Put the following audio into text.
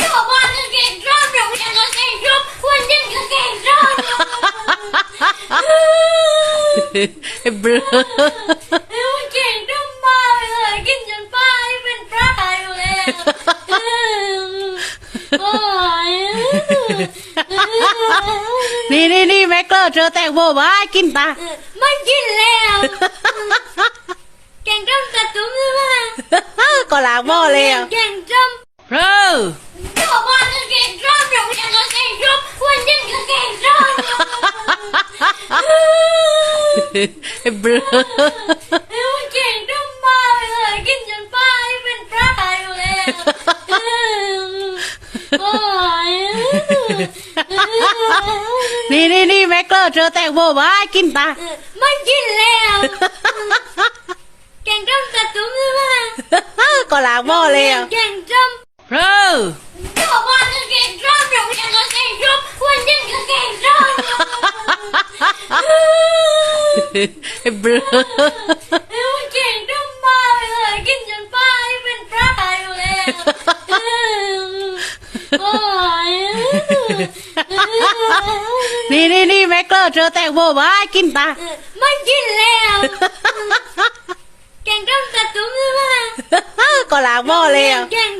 ชาวบ้านก็เก่งชอบโรงเรียนก็เก่งชอบวันเย็นก็เก่งชอบเบลอมันเก่งทั้งบ้านเลยกินจนป้าเป็นพระอยู่แล้วโอ้ยนี่นี่นี่แม็กเกอร์เจอแตงโมมาให้กินตาไม่กินแล้วเก่งจำตัดตุ้มใช่ไหมก็ล้างหม้อแล้วเก่งจ เออำชาวบ้านก็เก่งชอบโรงเรียนก็เก่งชอบวันเย็นก็เก่งชอบเบลอมันเก่งทั้งบ้านเลยกินจนป้าเป็นพระอยู่แล้วโอ้ยนี่นี่นี่แม็กเกอร์เจอแตงโมมาให้กินตาไม่กินแล้วเก่งจำตัดตุ้มใช่ไหมก็ล้างหม้อแล้วเก่งจ เออำชาวบ้านก็เก่งชอบโรงเรียนก็เก่งชอบวันเย็นก็เก่งชอบเบลอมันเก่งทั้งบ้านเลยกินจนป้าเป็นพระอยู่แล้วโอ้ยนี่นี่นี่แม็กเกอร์เจอแตงโมมาให้กินตาไม่กินแล้วเก่งจำตัดตุ้มใช่ไหมก็ล้างหม้อแล้วเก่งจำ